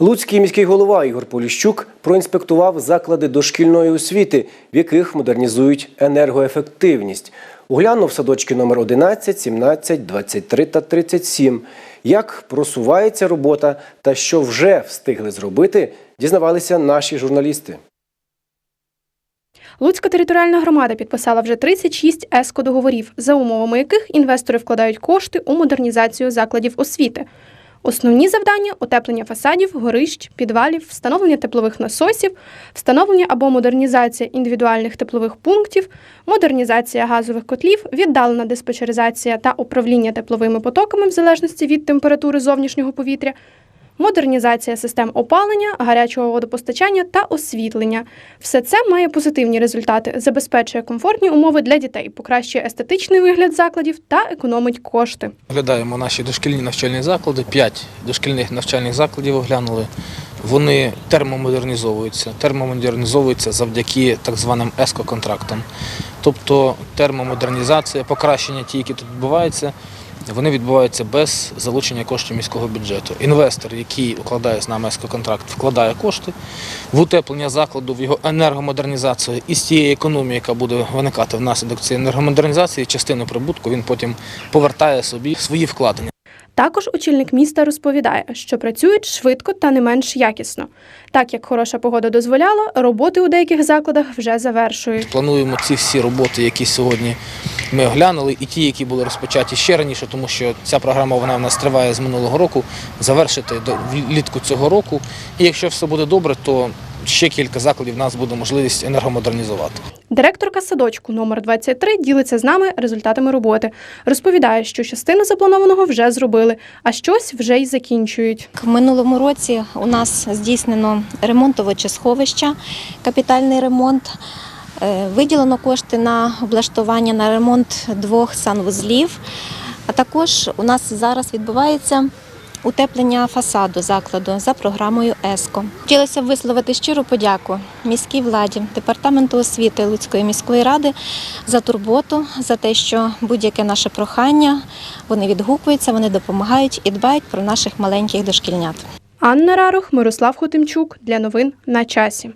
Луцький міський голова Ігор Поліщук проінспектував заклади дошкільної освіти, в яких модернізують енергоефективність. Оглянув садочки номер 11, 17, 23 та 37. Як просувається робота та що вже встигли зробити, дізнавалися наші журналісти. Луцька територіальна громада підписала вже 36 ЕСКО-договорів, за умовами яких інвестори вкладають кошти у модернізацію закладів освіти. Основні завдання утеплення фасадів, горищ, підвалів, встановлення теплових насосів, встановлення або модернізація індивідуальних теплових пунктів, модернізація газових котлів, віддалена диспетчеризація та управління тепловими потоками в залежності від температури зовнішнього повітря, модернізація систем опалення, гарячого водопостачання та освітлення. Все це має позитивні результати, забезпечує комфортні умови для дітей, покращує естетичний вигляд закладів та економить кошти. Оглядаємо наші дошкільні навчальні заклади. П'ять дошкільних навчальних закладів оглянули. Вони термомодернізовуються. Термомодернізовуються завдяки так званим ЕСКО-контрактам. Тобто термомодернізація, покращення ті, які тут відбуваються, вони відбуваються без залучення коштів міського бюджету. Інвестор, який укладає з нами ЕСКО-контракт, вкладає кошти в утеплення закладу, в його енергомодернізацію і з тієї економії, яка буде виникати внаслідок цієї енергомодернізації, частину прибутку він потім повертає собі свої вкладення. Також очільник міста розповідає, що працюють швидко та не менш якісно. Так як хороша погода дозволяла, роботи у деяких закладах вже завершують. Плануємо ці всі роботи, які сьогодні ми оглянули, і ті, які були розпочаті ще раніше, тому що ця програма вона в нас триває з минулого року, завершити до влітку цього року. І якщо все буде добре, то ще кілька закладів в нас буде можливість енергомодернізувати. Директорка садочку номер 23 ділиться з нами результатами роботи. Розповідає, що частину запланованого вже зробили, а щось вже й закінчують. В минулому році у нас здійснено ремонтове сховища, капітальний ремонт. Е, Виділено кошти на облаштування на ремонт двох санвузлів. А також у нас зараз відбувається утеплення фасаду закладу за програмою ЕСКО. Хотілося б висловити щиру подяку міській владі, департаменту освіти Луцької міської ради за турботу, за те, що будь-яке наше прохання вони відгукуються, вони допомагають і дбають про наших маленьких дошкільнят. Анна Рарух, Мирослав Хотимчук для новин на часі.